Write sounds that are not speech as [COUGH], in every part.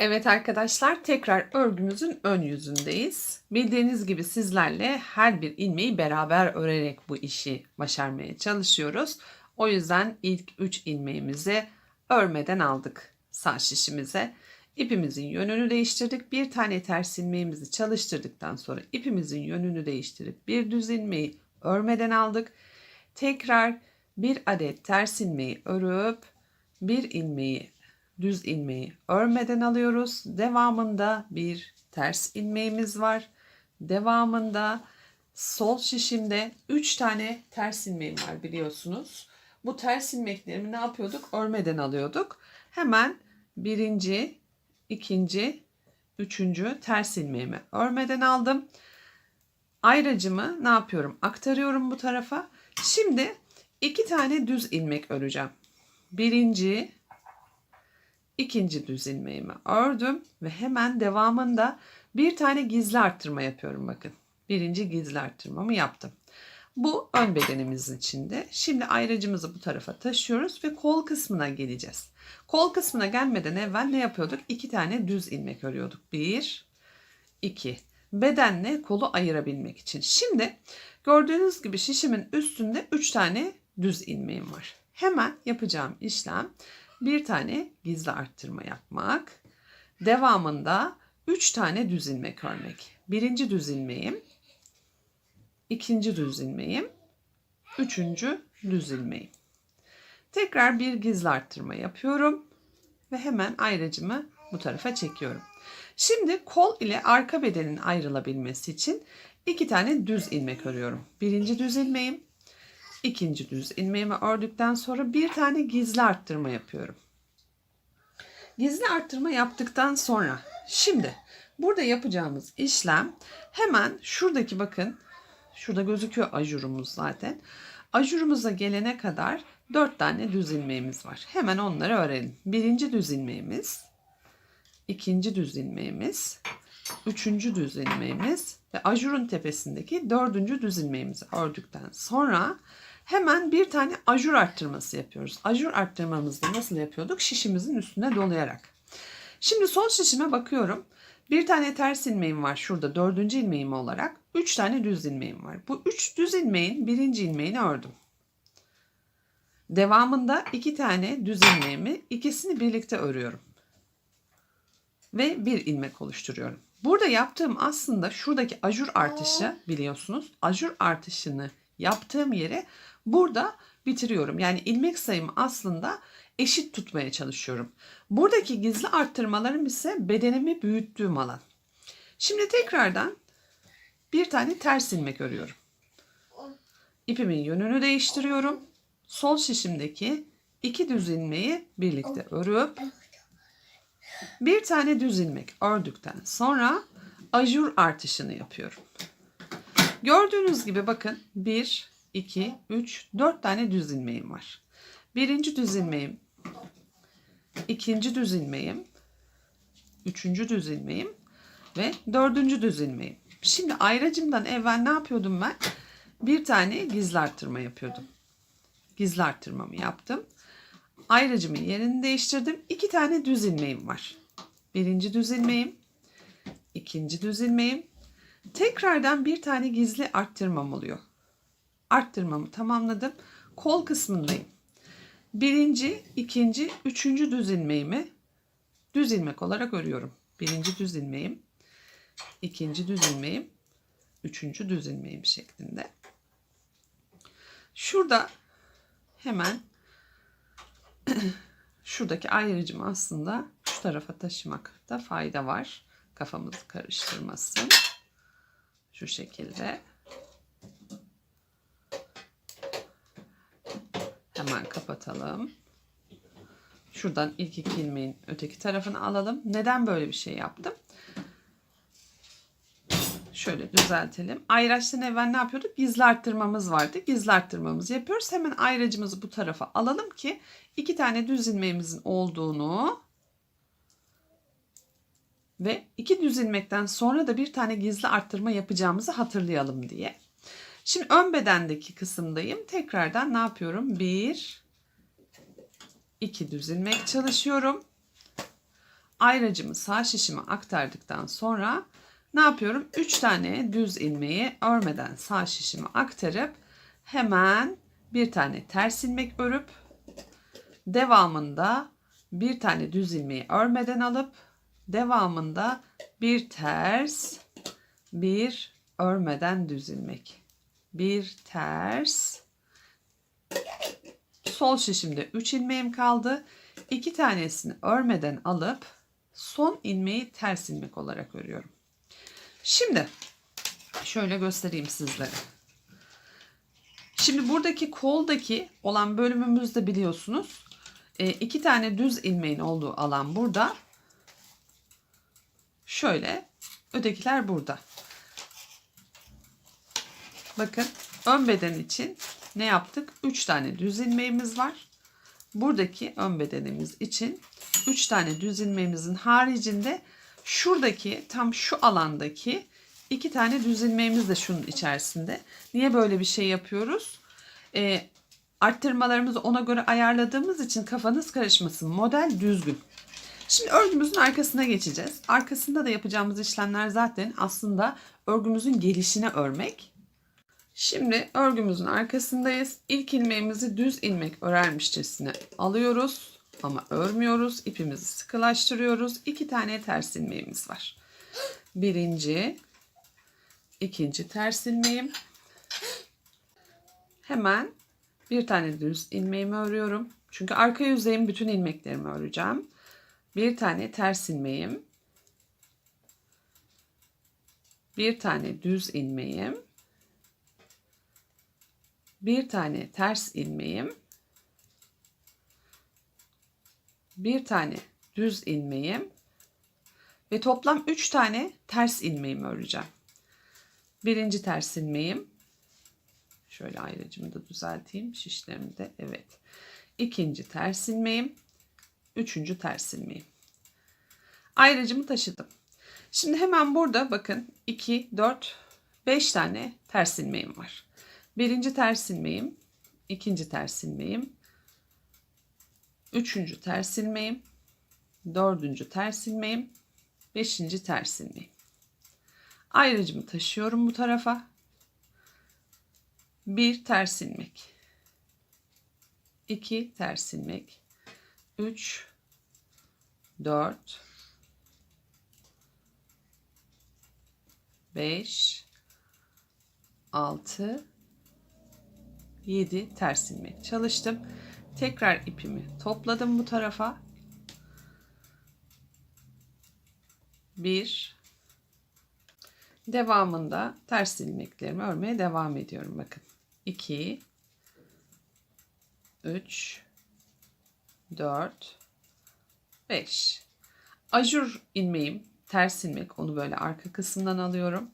Evet arkadaşlar tekrar örgümüzün ön yüzündeyiz. Bildiğiniz gibi sizlerle her bir ilmeği beraber örerek bu işi başarmaya çalışıyoruz. O yüzden ilk 3 ilmeğimizi örmeden aldık sağ şişimize. İpimizin yönünü değiştirdik. Bir tane ters ilmeğimizi çalıştırdıktan sonra ipimizin yönünü değiştirip bir düz ilmeği örmeden aldık. Tekrar bir adet ters ilmeği örüp bir ilmeği düz ilmeği örmeden alıyoruz. Devamında bir ters ilmeğimiz var. Devamında sol şişimde 3 tane ters ilmeğim var biliyorsunuz. Bu ters ilmeklerimi ne yapıyorduk? Örmeden alıyorduk. Hemen birinci, ikinci, üçüncü ters ilmeğimi örmeden aldım. Ayracımı ne yapıyorum? Aktarıyorum bu tarafa. Şimdi iki tane düz ilmek öreceğim. Birinci, ikinci düz ilmeğimi ördüm ve hemen devamında bir tane gizli arttırma yapıyorum bakın. Birinci gizli arttırmamı yaptım. Bu ön bedenimizin içinde. Şimdi ayracımızı bu tarafa taşıyoruz ve kol kısmına geleceğiz. Kol kısmına gelmeden evvel ne yapıyorduk? İki tane düz ilmek örüyorduk. Bir, iki. Bedenle kolu ayırabilmek için. Şimdi gördüğünüz gibi şişimin üstünde üç tane düz ilmeğim var. Hemen yapacağım işlem bir tane gizli arttırma yapmak. Devamında 3 tane düz ilmek örmek. Birinci düz ilmeğim, ikinci düz ilmeğim, üçüncü düz ilmeğim. Tekrar bir gizli arttırma yapıyorum ve hemen ayracımı bu tarafa çekiyorum. Şimdi kol ile arka bedenin ayrılabilmesi için iki tane düz ilmek örüyorum. Birinci düz ilmeğim, ikinci düz ilmeğimi ördükten sonra bir tane gizli arttırma yapıyorum. Gizli arttırma yaptıktan sonra şimdi burada yapacağımız işlem hemen şuradaki bakın şurada gözüküyor ajurumuz zaten. Ajurumuza gelene kadar 4 tane düz ilmeğimiz var. Hemen onları öğrenelim. Birinci düz ilmeğimiz, ikinci düz ilmeğimiz, üçüncü düz ilmeğimiz ve ajurun tepesindeki dördüncü düz ilmeğimizi ördükten sonra hemen bir tane ajur arttırması yapıyoruz. Ajur arttırmamızda nasıl yapıyorduk? Şişimizin üstüne dolayarak. Şimdi sol şişime bakıyorum. Bir tane ters ilmeğim var şurada dördüncü ilmeğim olarak. Üç tane düz ilmeğim var. Bu üç düz ilmeğin birinci ilmeğini ördüm. Devamında iki tane düz ilmeğimi ikisini birlikte örüyorum. Ve bir ilmek oluşturuyorum. Burada yaptığım aslında şuradaki ajur artışı biliyorsunuz. Ajur artışını yaptığım yere burada bitiriyorum. Yani ilmek sayımı aslında eşit tutmaya çalışıyorum. Buradaki gizli arttırmalarım ise bedenimi büyüttüğüm alan. Şimdi tekrardan bir tane ters ilmek örüyorum. İpimin yönünü değiştiriyorum. Sol şişimdeki iki düz ilmeği birlikte örüp bir tane düz ilmek ördükten sonra ajur artışını yapıyorum. Gördüğünüz gibi bakın 1, 2, 3, 4 tane düz ilmeğim var. Birinci düz ilmeğim, ikinci düz ilmeğim, üçüncü düz ilmeğim ve dördüncü düz ilmeğim. Şimdi ayracımdan evvel ne yapıyordum ben? Bir tane gizli arttırma yapıyordum. Gizli arttırmamı yaptım. Ayracımın yerini değiştirdim. İki tane düz ilmeğim var. Birinci düz ilmeğim, ikinci düz ilmeğim. Tekrardan bir tane gizli arttırmam oluyor. Arttırmamı tamamladım. Kol kısmındayım. Birinci, ikinci, üçüncü düz ilmeğimi düz ilmek olarak örüyorum. Birinci düz ilmeğim, ikinci düz ilmeğim, üçüncü düz ilmeğim şeklinde. Şurada hemen [CLEARS THROAT] şuradaki ayrıcımı aslında şu tarafa taşımakta fayda var. Kafamızı karıştırmasın. Şu şekilde. Hemen kapatalım. Şuradan ilk iki ilmeğin öteki tarafını alalım. Neden böyle bir şey yaptım? Şöyle düzeltelim. Ayraçtan evvel ne yapıyorduk? Gizli arttırmamız vardı. Gizli arttırmamızı yapıyoruz. Hemen ayracımızı bu tarafa alalım ki iki tane düz ilmeğimizin olduğunu ve iki düz ilmekten sonra da bir tane gizli arttırma yapacağımızı hatırlayalım diye. Şimdi ön bedendeki kısımdayım. Tekrardan ne yapıyorum? Bir, iki düz ilmek çalışıyorum. ayracımı sağ şişime aktardıktan sonra ne yapıyorum? 3 tane düz ilmeği örmeden sağ şişime aktarıp hemen bir tane ters ilmek örüp devamında bir tane düz ilmeği örmeden alıp devamında bir ters bir örmeden düz ilmek bir ters sol şişimde 3 ilmeğim kaldı. 2 tanesini örmeden alıp son ilmeği ters ilmek olarak örüyorum. Şimdi şöyle göstereyim sizlere. Şimdi buradaki koldaki olan bölümümüzde biliyorsunuz e, iki tane düz ilmeğin olduğu alan burada. Şöyle ötekiler burada. Bakın ön beden için ne yaptık? 3 tane düz ilmeğimiz var. Buradaki ön bedenimiz için 3 tane düz ilmeğimizin haricinde şuradaki tam şu alandaki iki tane düz ilmeğimiz de şunun içerisinde. Niye böyle bir şey yapıyoruz? E, arttırmalarımızı ona göre ayarladığımız için kafanız karışmasın. Model düzgün. Şimdi örgümüzün arkasına geçeceğiz. Arkasında da yapacağımız işlemler zaten aslında örgümüzün gelişine örmek. Şimdi örgümüzün arkasındayız. İlk ilmeğimizi düz ilmek örermişçesine alıyoruz ama örmüyoruz. İpimizi sıkılaştırıyoruz. İki tane ters ilmeğimiz var. Birinci, ikinci ters ilmeğim. Hemen bir tane düz ilmeğimi örüyorum. Çünkü arka yüzeyin bütün ilmeklerimi öreceğim. Bir tane ters ilmeğim. Bir tane düz ilmeğim. Bir tane ters ilmeğim. Bir tane düz ilmeğim ve toplam 3 tane ters ilmeğimi öreceğim. Birinci ters ilmeğim. Şöyle ayrıcımı da düzelteyim. Şişlerimi de evet. İkinci ters ilmeğim. Üçüncü ters ilmeğim. Ayrıcımı taşıdım. Şimdi hemen burada bakın 2, 4, 5 tane ters ilmeğim var. Birinci ters ilmeğim, ikinci ters ilmeğim, üçüncü ters ilmeğim, dördüncü ters ilmeğim, beşinci ters ilmeğim. Ayrıcımı taşıyorum bu tarafa. Bir ters ilmek. iki ters ilmek. Üç, dört, beş, altı, 7 ters ilmek çalıştım. Tekrar ipimi topladım bu tarafa. 1 Devamında ters ilmeklerimi örmeye devam ediyorum bakın. 2 3 4 5 Ajur ilmeğim ters ilmek onu böyle arka kısımdan alıyorum.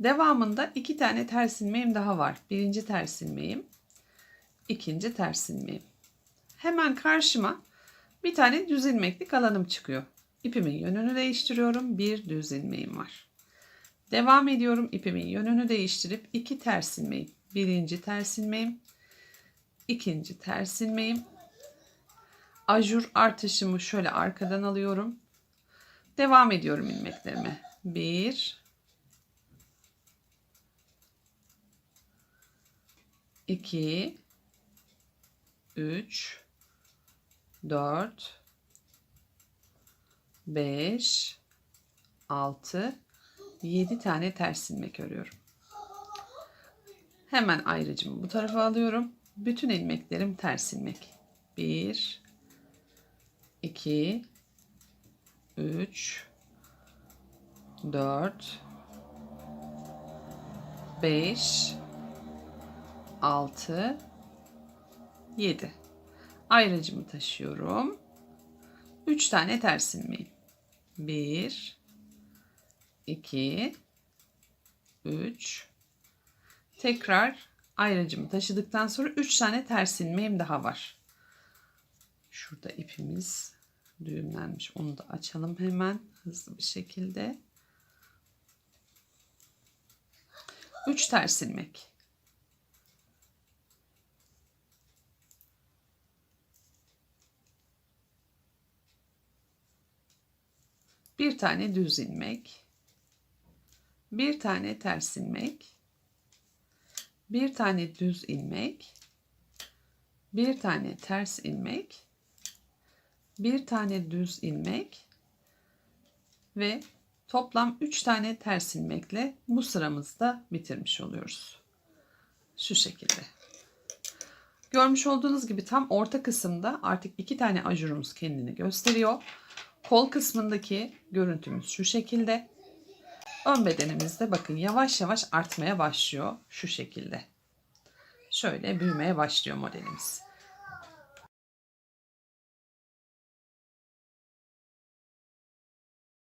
Devamında iki tane ters ilmeğim daha var. Birinci ters ilmeğim, ikinci ters ilmeğim. Hemen karşıma bir tane düz ilmeklik alanım çıkıyor. İpimin yönünü değiştiriyorum. Bir düz ilmeğim var. Devam ediyorum. İpimin yönünü değiştirip iki ters ilmeğim. Birinci ters ilmeğim, ikinci ters ilmeğim. Ajur artışımı şöyle arkadan alıyorum. Devam ediyorum ilmeklerime. Bir, 2 3 4 5 6 7 tane ters ilmek örüyorum. Hemen ayrıcımı bu tarafa alıyorum. Bütün ilmeklerim ters ilmek. 1 2 3 4 5 6 7 ayrıcımı taşıyorum. 3 tane ters ilmeğim 1 2 3 tekrar ayrıcımı taşıdıktan sonra 3 tane ters ilmeğim daha var? Şurada ipimiz düğümlenmiş. Onu da açalım hemen hızlı bir şekilde. 3 ters ilmek Bir tane düz ilmek. Bir tane ters ilmek. Bir tane düz ilmek. Bir tane ters ilmek. Bir tane düz ilmek ve toplam 3 tane ters ilmekle bu sıramızda bitirmiş oluyoruz. Şu şekilde. Görmüş olduğunuz gibi tam orta kısımda artık iki tane ajurumuz kendini gösteriyor. Kol kısmındaki görüntümüz şu şekilde. Ön bedenimizde bakın yavaş yavaş artmaya başlıyor şu şekilde. Şöyle büyümeye başlıyor modelimiz.